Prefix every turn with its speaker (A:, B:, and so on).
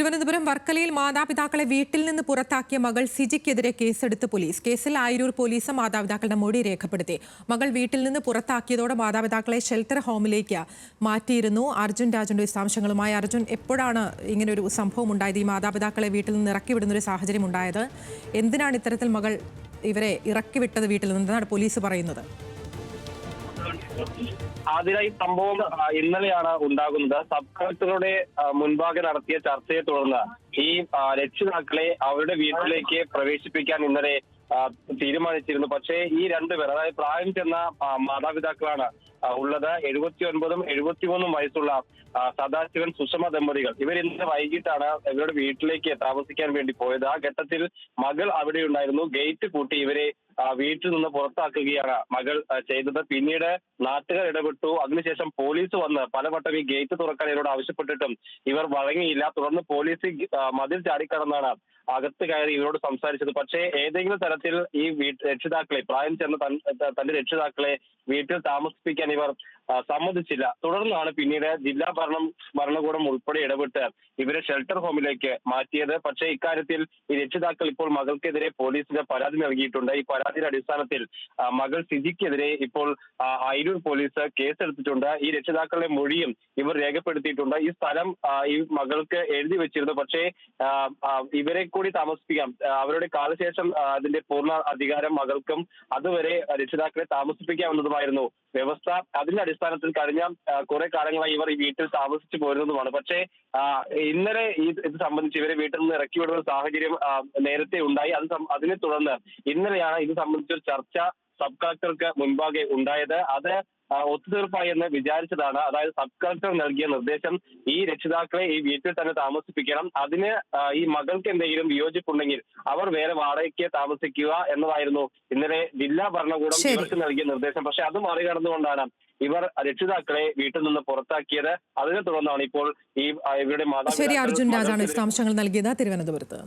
A: തിരുവനന്തപുരം വർക്കലയിൽ മാതാപിതാക്കളെ വീട്ടിൽ നിന്ന് പുറത്താക്കിയ മകൾ സിജിക്കെതിരെ കേസെടുത്ത് പോലീസ്. കേസിൽ ആയിരൂർ പോലീസ് മാതാപിതാക്കളുടെ മൊഴി രേഖപ്പെടുത്തി. മകൾ വീട്ടിൽ നിന്ന് പുറത്താക്കിയതോടെ മാതാപിതാക്കളെ ഷെൽട്ടർ ഹോമിലേക്ക് മാറ്റിയിരുന്നു. അർജുൻ രാജുന്റെ വിശദാംശങ്ങളുമായി അർജുൻ എപ്പോഴാണ് ഇങ്ങനെ ഒരു സംഭവം ഉണ്ടായത്? ഈ മാതാപിതാക്കളെ വീട്ടിൽ നിന്ന് ഇറക്കി വിടുന്ന ഒരു സാഹചര്യം ഉണ്ടായത്? എന്തിനാണ് ഇത്തരത്തിൽ മകൾ ഇവരെ ഇറക്കി വിട്ടത് വീട്ടിൽ നിന്നാണ് പോലീസ് പറയുന്നത്?
B: ആദ്യമായി സംഭവം ഇന്നലെയാണ് ഉണ്ടാകുന്നത്. സബ് കളക്ടറുടെ മുൻപാകെ നടത്തിയ ചർച്ചയെ തുടർന്ന് ഈ രക്ഷിതാക്കളെ അവരുടെ വീട്ടിലേക്ക് പ്രവേശിപ്പിക്കാൻ ഇന്നലെ തീരുമാനിച്ചിരുന്നു. പക്ഷേ ഈ രണ്ടുപേർ അതായത് പ്രായം ചെന്ന മാതാപിതാക്കളാണ് ഉള്ളത് എഴുപത്തി ഒൻപതും എഴുപത്തിമൂന്നും വയസ്സുള്ള സദാശിവൻ സുഷമ ദമ്പതികൾ. ഇവർ ഇന്നലെ വൈകിട്ടാണ് ഇവരുടെ വീട്ടിലേക്ക് താമസിക്കാൻ വേണ്ടി പോയത്. ആ ഘട്ടത്തിൽ മകൾ അവിടെ ഉണ്ടായിരുന്നു. ഗേറ്റ് കൂട്ടി ഇവരെ വീട്ടിൽ നിന്ന് പുറത്താക്കുകയാണ് മകൾ ചെയ്തത്. പിന്നീട് നാട്ടുകാർ ഇടപെട്ടു. അതിനുശേഷം പോലീസ് വന്ന് പലവട്ടം ഈ ഗേറ്റ് തുറക്കാൻ ഇവരോട് ആവശ്യപ്പെട്ടിട്ടും ഇവർ വഴങ്ങിയില്ല. തുടർന്ന് പോലീസ് മതിൽ ചാടിക്കടന്നാണ് അകത്ത് കയറി ഇവരോട് സംസാരിച്ചത്. പക്ഷേ ഏതെങ്കിലും തരത്തിൽ ഈ രക്ഷിതാക്കളെ പ്രായം ചെന്ന തന്റെ രക്ഷിതാക്കളെ വീട്ടിൽ താമസിപ്പിക്കാൻ ആ, സമ്മതിച്ചില്ല. തുടർന്നാണ് പിന്നീട് ജില്ലാ ഭരണം ഭരണകൂടം ഉൾപ്പെടെ ഇടപെട്ട് ഇവരെ ഷെൽട്ടർ ഹോമിലേക്ക് മാറ്റിയത്. പക്ഷേ ഇക്കാര്യത്തിൽ ഈ രക്ഷിതാക്കൾ ഇപ്പോൾ മകൾക്കെതിരെ പോലീസിന്റെ പരാതി നൽകിയിട്ടുണ്ട്. ഈ പരാതിയുടെ അടിസ്ഥാനത്തിൽ മകൾ സിജിക്കെതിരെ ഇപ്പോൾ അയിരൂർ പോലീസ് കേസെടുത്തിട്ടുണ്ട്. ഈ രക്ഷിതാക്കളുടെ മൊഴിയും ഇവർ രേഖപ്പെടുത്തിയിട്ടുണ്ട്. ഈ സ്ഥലം ഈ മകൾക്ക് എഴുതി വെച്ചിരുന്നു. പക്ഷേ ഇവരെ കൂടി താമസിപ്പിക്കാം. അവരുടെ കാലശേഷം അതിന്റെ പൂർണ അധികാരം മകൾക്കും അതുവരെ രക്ഷിതാക്കളെ താമസിപ്പിക്കാവുന്നതുമായിരുന്നു. വ്യവസ്ഥ. അതിന്റെ അടിസ്ഥാനത്തിൽ കഴിഞ്ഞ കുറെ കാലങ്ങളായി ഇവർ ഈ വീട്ടിൽ താമസിച്ചു പോരുന്നതുമാണ്. പക്ഷേ ഇന്നലെ ഈ ഇത് സംബന്ധിച്ച് ഇവരെ വീട്ടിൽ നിന്ന് ഇറക്കി വിടുന്ന സാഹചര്യം നേരത്തെ ഉണ്ടായി. അത് അതിനെ തുടർന്ന് ഇന്നലെയാണ് ഇത് സംബന്ധിച്ചൊരു ചർച്ച സബ് കളക്ടർക്ക് മുൻപാകെ ഉണ്ടായത്. അത് ഒത്തുതീർപ്പായി എന്ന് വിചാരിച്ചതാണ്. അതായത് സബ് കളക്ടർ നൽകിയ നിർദ്ദേശം ഈ രക്ഷിതാക്കളെ ഈ വീട്ടിൽ തന്നെ താമസിപ്പിക്കണം. അതിന് ഈ മകൾക്ക് എന്തെങ്കിലും വിയോജിപ്പുണ്ടെങ്കിൽ അവർ വേറെ വാടകയ്ക്ക് താമസിക്കുക എന്നതായിരുന്നു ഇന്നലെ ജില്ലാ ഭരണകൂടം ഇവർക്ക് നൽകിയ നിർദ്ദേശം. പക്ഷെ അത് മറികടന്നുകൊണ്ടാണ് ഇവർ രക്ഷിതാക്കളെ വീട്ടിൽ നിന്ന് പുറത്താക്കിയത്. അതിനെ തുടർന്നാണ് ഇപ്പോൾ ഈ ഇവരുടെ ഇവരുടെ
A: ശരി അർജുൻ രാജാണ്
B: മാതാപിതാക്കൾ
A: വിശദാംശങ്ങൾ നൽകിയത് തിരുവനന്തപുരത്ത്.